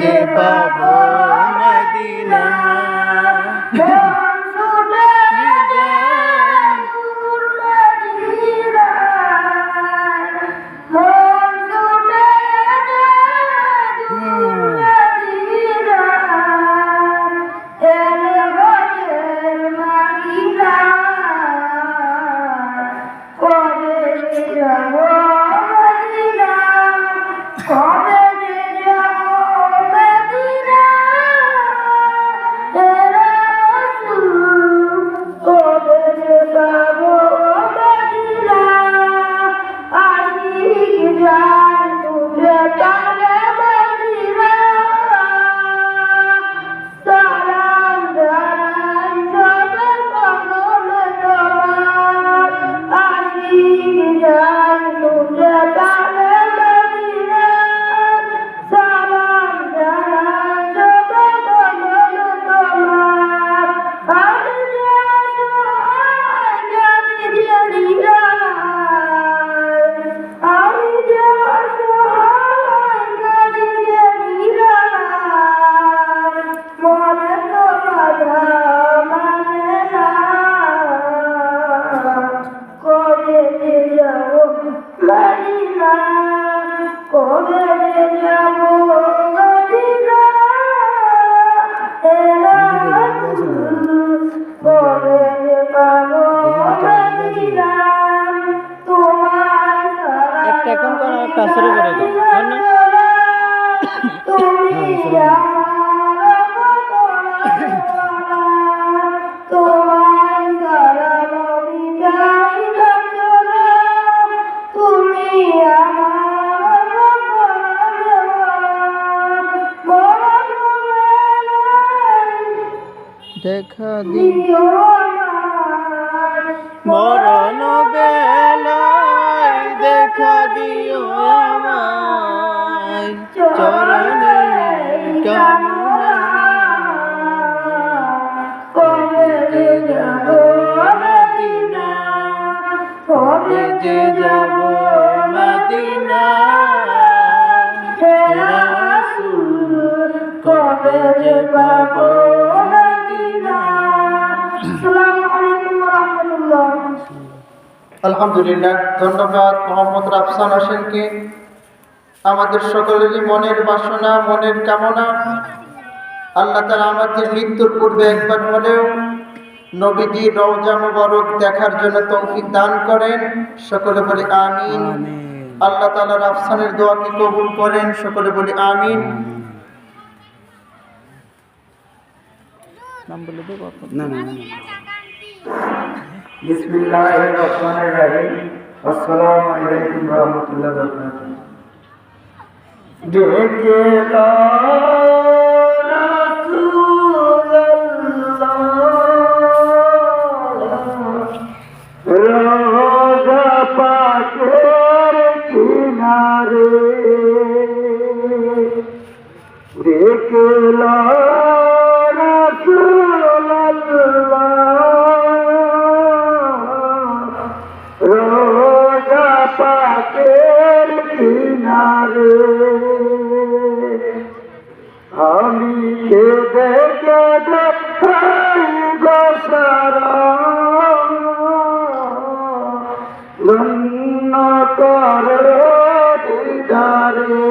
যে পাবো Medina. Yeah. একটা শুরু করে দাও। দেখা দিও মরণ বেলায় যে পাবো আলহামদুলিল্লাহ ধন্যবাদ মোহাম্মদ রাফসান হোসেনকে। আমাদের সকলেরই মনের বাসনা মনের কামনা। আল্লাহ তালা আমাদের মৃত্যুর পূর্বে একবার হলেও নবীজি রওজা মুবারক দেখার জন্য তৌফিক দান করেন। সকলে বলি আমিন। আল্লাহ তালা রাফসানের দোয়াকে কবুল করেন? সকলে বলি আমিন। নাম বলে দেবো না না না বিসমিল্লাহির রহমানির রহিম আসসালামু আলাইকুম ওয়া রাহমাতুল্লাহি ওয়া বারাকাতুহু পাকের কিনারে আমি কেঁদে কেঁদে গোসারা ধন্য করে দিদারে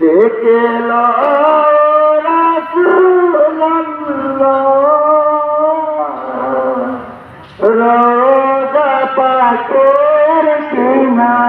দেখে রোজা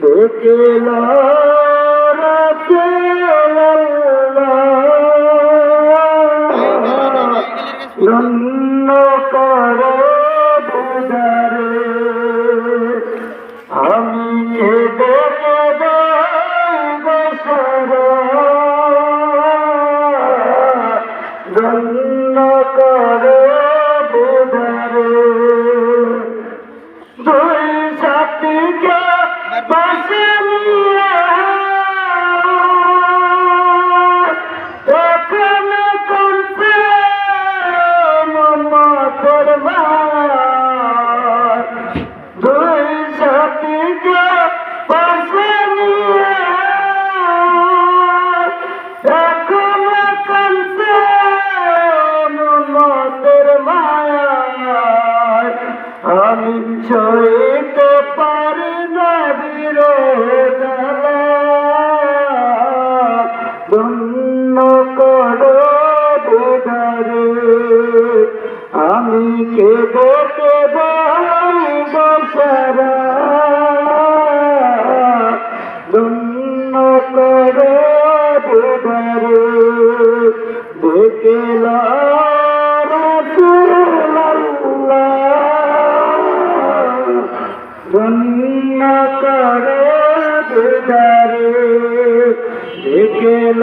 বসারে Bye. আমি কেঁদে কেঁদে বসারা? ধন্য করো দুধারে দেখল ধন্য করে দুধারে দেখল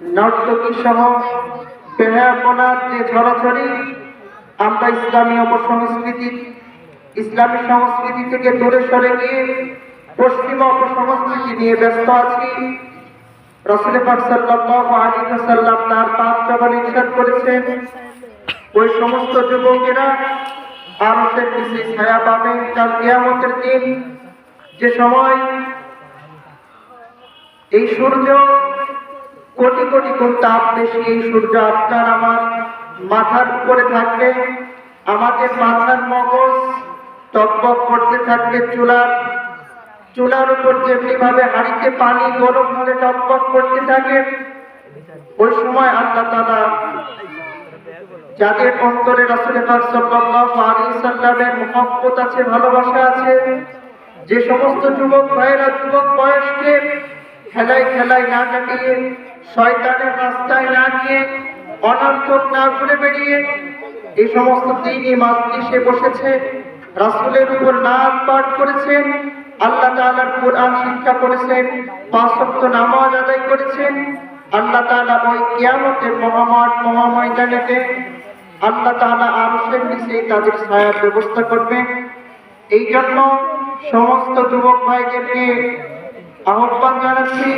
নর্তকী সহ বেহাপনার যে ছড়াছড়ি আমরা ইসলামী অপসংস্কৃতি, ইসলামী সংস্কৃতি থেকে দূরে সরে গিয়ে পশ্চিমা অপসংস্কৃতি নিয়ে ব্যস্ত আছি। রসুল পাক সাল্লাল্লাহু আলাইহি ওয়াসাল্লাম তার পাপ জবান ইরশাদ করেছেন। ওই সমস্ত যুবকেরা আরশের নিচে ছায়া পাবে কাল কিয়ামতের দিন। যে সময় এই সূর্য কোটি কোটি গুণ তাপ বেশি এই সূর্য আপনার আমার মাথার উপরে থাকবে আমাদের মাথার মগজ টকবক করতে থাকবে চুলার। চুলার উপর যেমনি ভাবে হাঁড়িতে পানি গরম হলে টকবক করতে থাকে, ওই সময় আল্লাহ তালা যাদের অন্তরে রাসূলের সাল্লামের মহব্বত আছে, ভালোবাসা আছে, যে সমস্ত যুবক ভাইয়েরা, যুবক বয়সকে, খেলায় খেলায় না কাটিয়ে শয়তানের রাস্তায় না গিয়ে অনর্থক না ঘুরে বেরিয়ে এই সমস্ত দিনই মাজলিসে বসেছে, রাসূলের উপর নাম পাঠ করেছেন আল্লাহ তাআলার কোরআন শিক্ষা করেছেন পাঁচ নামাজ আদায় করেছেন আল্লাহ তাআলা ওই কিয়ামতের মহামাঠ মহাময়দানেতে আল্লাহ তাআলা আরশের নিচে তাদের ছায়ার ব্যবস্থা করবেন এই জন্য সমস্ত যুবক ভাইদেরকে আহ্বান জানাচ্ছি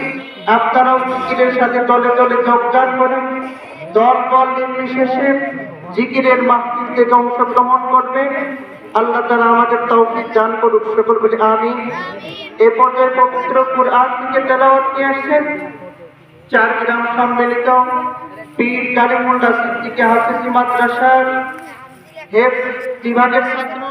আপনারাও জিকিরের সাথে দলে দলে যোগদান করেন দল বল নির্বিশেষে জিকিরের মাহফিল থেকে অংশগ্রহণ করবে। আল্লাহ তারা আমাদের তৌফিক দান করুক, সকল বলে আমি এ পর্যায়ে পবিত্র কুরআন থেকে তেলাওয়াত নিয়ে আসছেন চার গ্রাম সম্মিলিত পীর কালিমুল্লাহ সিদ্দিকী হাফিজি মাদ্রাসার হেফ বিভাগের ছাত্র